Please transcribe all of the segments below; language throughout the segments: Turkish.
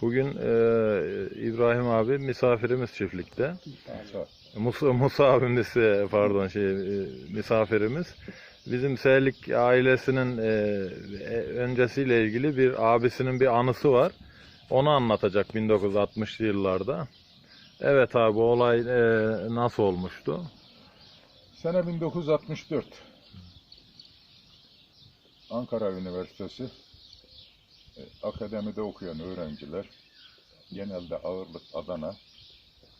Bugün e, İbrahim abi misafirimiz çiftlikte. Musa. Musa, abimiz e, pardon şey e, misafirimiz. Bizim Selik ailesinin e, e, öncesiyle ilgili bir abisinin bir anısı var. Onu anlatacak 1960'lı yıllarda. Evet abi olay e, nasıl olmuştu? Sene 1964. Ankara Üniversitesi akademide okuyan öğrenciler genelde ağırlık Adana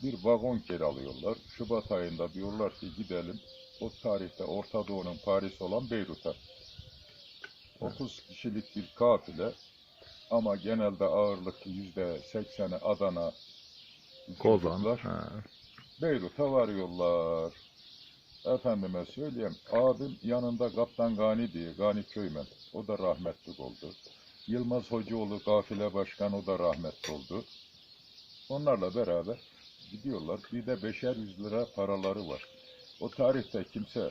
bir vagon kiralıyorlar. Şubat ayında diyorlar ki gidelim o tarihte Orta Doğu'nun Paris olan Beyrut'a. 30 kişilik bir kafile ama genelde ağırlık yüzde sekseni Adana Kozan. Beyrut'a varıyorlar. Efendime söyleyeyim, abim yanında Kaptan Gani diye, Gani Köymen, o da rahmetli oldu. Yılmaz Hocaoğlu gafile başkan, o da rahmetli oldu. Onlarla beraber gidiyorlar. Bir de beşer yüz lira paraları var. O tarihte kimse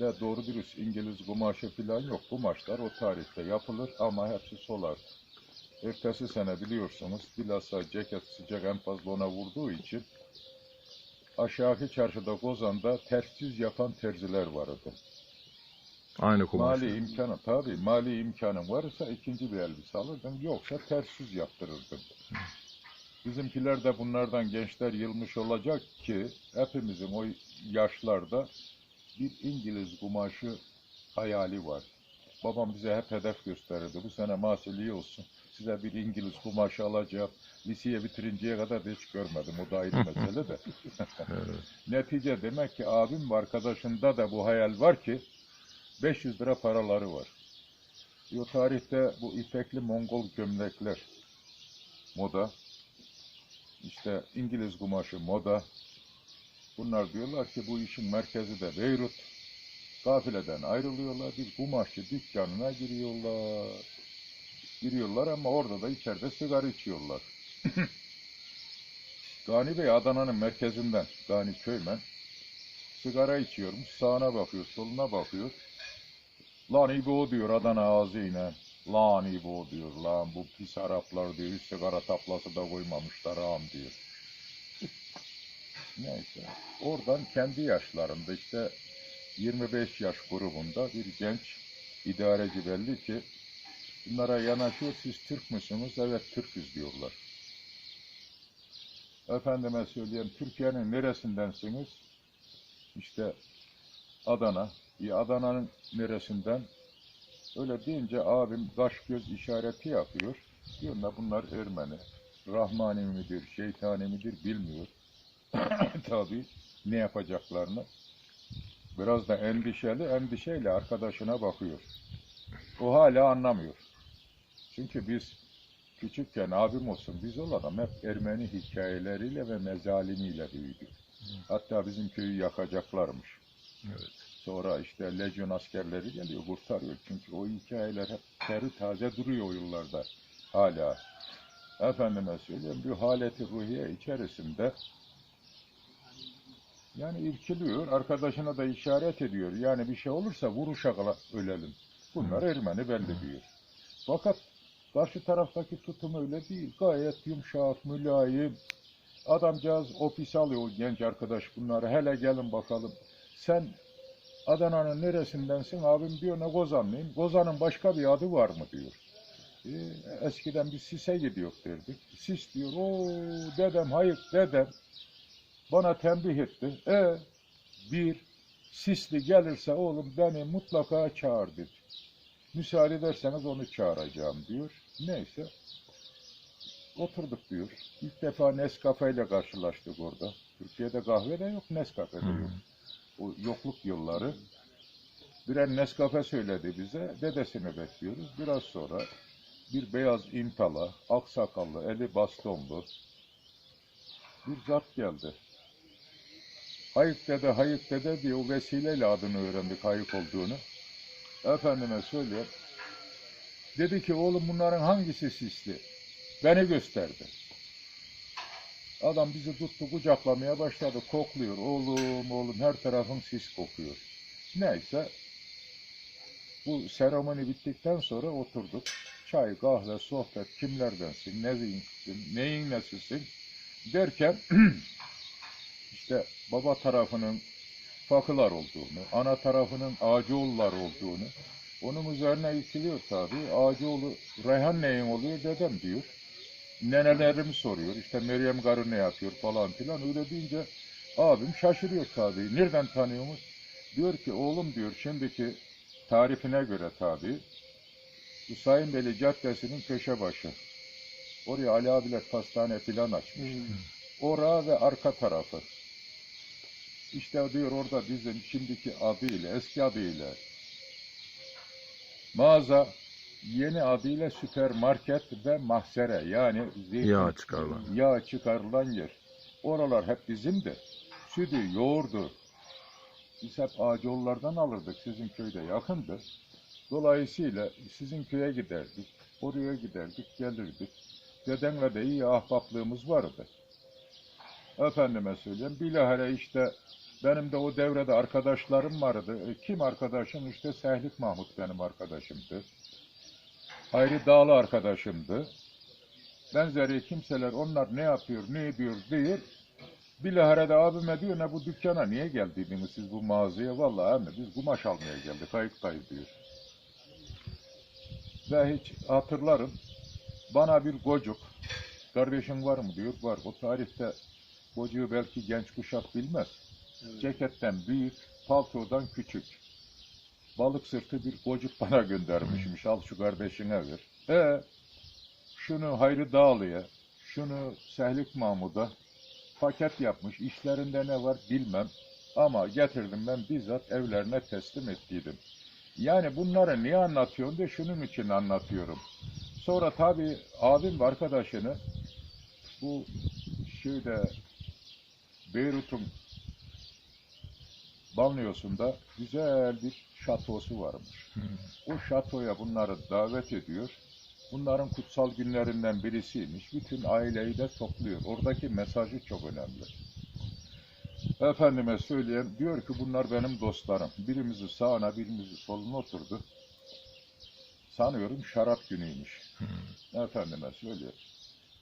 de doğru dürüst İngiliz kumaşı falan yok. Kumaşlar o tarihte yapılır ama hepsi solar. Ertesi sene biliyorsunuz bilhassa ceket sıcak en fazla ona vurduğu için aşağıki çarşıda Kozan'da ters yüz yapan terziler vardı. Aynı kumaş. Mali imkanı tabii mali imkanın varsa ikinci bir elbise alırdın yoksa ters yüz yaptırırdın. Bizimkiler de bunlardan gençler yılmış olacak ki hepimizin o yaşlarda bir İngiliz kumaşı hayali var. Babam bize hep hedef gösterirdi. Bu sene mahsul iyi olsun. Size bir İngiliz kumaşı alacağım. Liseye bitirinceye kadar da hiç görmedim. O da ayrı mesele de. Netice demek ki abim ve arkadaşında da bu hayal var ki 500 lira paraları var. O tarihte bu ipekli Mongol gömlekler moda. İşte İngiliz kumaşı moda. Bunlar diyorlar ki bu işin merkezi de Beyrut. Kafileden ayrılıyorlar. Bir kumaşçı dükkanına giriyorlar. Giriyorlar ama orada da içeride sigara içiyorlar. Gani Bey Adana'nın merkezinden, Gani Köymen. Sigara içiyormuş, sağına bakıyor, soluna bakıyor. Lan İbo diyor Adana ağzıyla. Lan İbo diyor, lan bu pis Araplar diyor, hiç sigara taplası da koymamışlar ağam diyor. Neyse, oradan kendi yaşlarında işte 25 yaş grubunda bir genç idareci belli ki bunlara yanaşıyor, siz Türk müsünüz? Evet Türküz diyorlar. Efendime söyleyeyim, Türkiye'nin neresindensiniz? İşte Adana. Adana'nın neresinden? Öyle deyince abim kaş göz işareti yapıyor. Diyorlar bunlar Ermeni. Rahmani midir, şeytani midir bilmiyor. Tabii ne yapacaklarını. Biraz da endişeli, endişeyle arkadaşına bakıyor. O hala anlamıyor. Çünkü biz küçükken abim olsun biz olalım hep Ermeni hikayeleriyle ve mezalimiyle büyüdük. Hatta bizim köyü yakacaklarmış. Evet. Sonra işte lejyon askerleri geliyor kurtarıyor. Çünkü o hikayeler hep teri taze duruyor o yıllarda hala. Efendime söyleyeyim bir haleti ruhiye içerisinde yani irkiliyor. Arkadaşına da işaret ediyor. Yani bir şey olursa vuruşa ölelim. Bunlar Ermeni belli diyor. Fakat karşı taraftaki tutum öyle değil. Gayet yumuşak, mülayim. Adamcağız ofise alıyor o genç arkadaş bunları. Hele gelin bakalım. Sen Adana'nın neresindensin? Abim diyor ne Gozanlıyım. Gozan'ın başka bir adı var mı diyor. "E, eskiden biz Sis'e gidiyor derdik. Sis diyor. O dedem hayır dedem bana tembih etti. E bir Sisli gelirse oğlum beni mutlaka çağır dedi. Müsaade ederseniz onu çağıracağım diyor. Neyse. Oturduk diyor. İlk defa Nescafe ile karşılaştık orada. Türkiye'de kahve de yok, Nescafe de yok. O yokluk yılları. Birer Nescafe söyledi bize. Dedesini bekliyoruz. Biraz sonra bir beyaz impala, aksakallı, eli bastonlu bir zat geldi. Hayık dede, hayık dede diye o vesileyle adını öğrendik hayık olduğunu. Efendime söylüyor. Dedi ki oğlum bunların hangisi sisli? Beni gösterdi. Adam bizi tuttu kucaklamaya başladı. Kokluyor. Oğlum oğlum her tarafın sis kokuyor. Neyse. Bu seremoni bittikten sonra oturduk. Çay, kahve, sohbet, kimlerdensin, neyin, neyin nesisin derken işte baba tarafının Fakılar olduğunu, ana tarafının Ağacıoğullar olduğunu, onun üzerine itiliyor tabii. Ağacıoğlu Reyhan neyin oluyor dedem diyor. Nenelerimi soruyor. İşte Meryem Garı ne yapıyor falan filan. Öyle deyince abim şaşırıyor tabii. Nereden tanıyormuş? Diyor ki oğlum diyor şimdiki tarifine göre tabii. Hüsayin Beyli Caddesi'nin köşe başı. Oraya Ali abiler pastane filan açmış. Ora ve arka tarafı. İşte diyor orada bizim şimdiki adıyla, eski adıyla mağaza, yeni adıyla süpermarket ve mahzere yani zeytin, Yağ çıkarılan. yağ çıkarılan yer. Oralar hep bizimdi. Sütü, yoğurdu. Biz hep Ağacıoğullardan alırdık. Sizin köyde yakındı. Dolayısıyla sizin köye giderdik. Oraya giderdik, gelirdik. Dedemle de iyi ahbaplığımız vardı. Efendime söyleyeyim. Bilahare işte benim de o devrede arkadaşlarım vardı. E, Kim arkadaşım? İşte Sehlik Mahmut benim arkadaşımdı. Hayri Dağlı arkadaşımdı. Benzeri kimseler onlar ne yapıyor, ne ediyor diyor. Bilahare de abime diyor ne bu dükkana niye geldiydiniz siz bu mağazaya? Vallahi emmi biz kumaş almaya geldik, ayıktayız diyor. Ve hiç hatırlarım bana bir gocuk, kardeşin var mı diyor, var. O tarihte gocuğu belki genç kuşak bilmez. Ceketten büyük, paltodan küçük. Balık sırtı bir gocuk bana göndermişmiş. Al şu kardeşine ver. E şunu Hayri Dağlı'ya, şunu Sehlik Mahmud'a paket yapmış. İşlerinde ne var bilmem. Ama getirdim ben bizzat evlerine teslim ettiydim. Yani bunları niye anlatıyorum diye şunun için anlatıyorum. Sonra tabii abim arkadaşını bu şeyde Beyrut'un banliyosunda güzel bir şatosu varmış. O şatoya bunları davet ediyor. Bunların kutsal günlerinden birisiymiş. Bütün aileyi de topluyor. Oradaki mesajı çok önemli. Efendime söyleyeyim, diyor ki bunlar benim dostlarım. Birimizi sağına, birimizi soluna oturdu. Sanıyorum şarap günüymüş. Efendime söyleyeyim.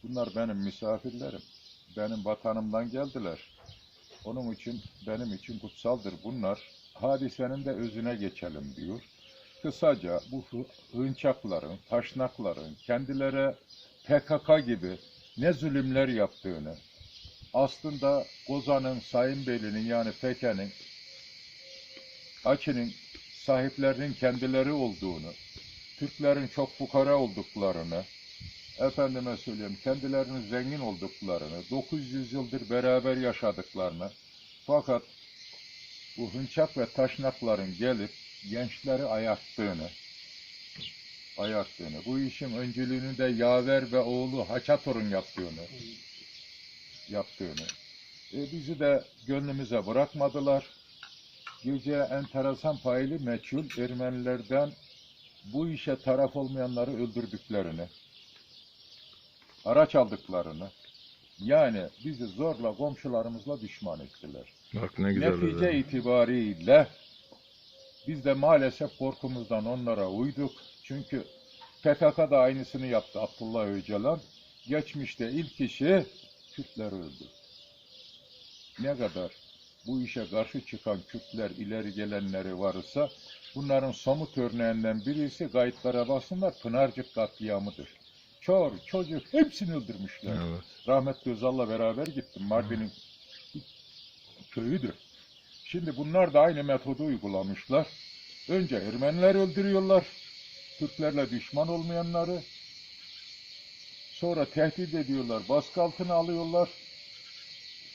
Bunlar benim misafirlerim. Benim vatanımdan geldiler. Onun için benim için kutsaldır bunlar. Hadisenin de özüne geçelim diyor. Kısaca bu hı- hınçakların, taşnakların kendilere PKK gibi ne zulümler yaptığını, aslında Gozan'ın, Sayın Beyli'nin yani Feke'nin, Açı'nın sahiplerinin kendileri olduğunu, Türklerin çok fukara olduklarını, efendime söyleyeyim kendilerinin zengin olduklarını, 900 yıldır beraber yaşadıklarını, fakat bu hınçak ve taşnakların gelip gençleri ayarttığını, ayarttığını, bu işin öncülüğünü de Yaver ve oğlu Haçator'un yaptığını, yaptığını, e, bizi de gönlümüze bırakmadılar. Gece enteresan paylı meçhul Ermenilerden bu işe taraf olmayanları öldürdüklerini, araç aldıklarını, yani bizi zorla komşularımızla düşman ettiler. Bak ne güzel. Netice özel. itibariyle biz de maalesef korkumuzdan onlara uyduk. Çünkü PKK da aynısını yaptı Abdullah Öcalan. Geçmişte ilk işi Kürtler öldü. Ne kadar bu işe karşı çıkan Kürtler ileri gelenleri varsa bunların somut örneğinden birisi kayıtlara baksınlar Pınarcık katliamıdır. Çor, çocuk hepsini öldürmüşler. Evet. Rahmetli Özal'la beraber gittim. Mardin'in köyüdür. Şimdi bunlar da aynı metodu uygulamışlar. Önce Ermeniler öldürüyorlar. Türklerle düşman olmayanları. Sonra tehdit ediyorlar. Baskı altına alıyorlar.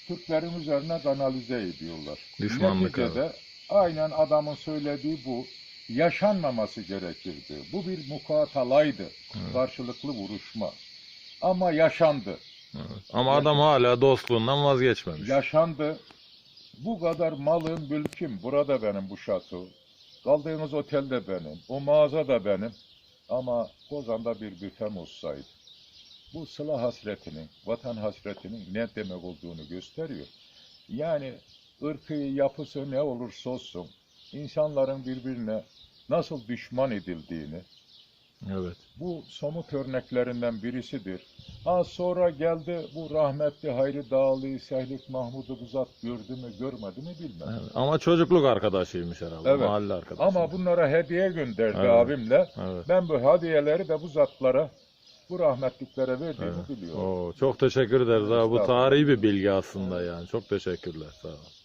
Türklerin üzerine kanalize ediyorlar. Düşmanlık Neticede aynen adamın söylediği bu. Yaşanmaması gerekirdi. Bu bir mukatalaydı. Evet. Karşılıklı vuruşma. Ama yaşandı. Evet. Ama adam hala dostluğundan vazgeçmemiş. Yaşandı. Bu kadar malım, mülküm. Burada benim bu şato. Kaldığımız otel de benim. O mağaza da benim. Ama Kozan'da bir büfem olsaydı. Bu sıla hasretinin, vatan hasretinin ne demek olduğunu gösteriyor. Yani ırkı yapısı ne olursa olsun insanların birbirine nasıl düşman edildiğini, Evet. Bu somut örneklerinden birisidir. Ha sonra geldi bu rahmetli Hayri Dağlı'yı, Sehlik Mahmud'u bu zat gördü mü görmedi mi bilmem. Evet. Ama çocukluk arkadaşıymış herhalde. Evet. Mahalle arkadaşı. Ama bunlara hediye gönderdi Evet. abimle. Evet. Ben bu hediyeleri de bu zatlara, bu rahmetliklere verdiğimi Evet. biliyorum. Oo, çok teşekkür ederiz. Bu tarihi bir bilgi aslında yani. Çok teşekkürler. Sağ olun.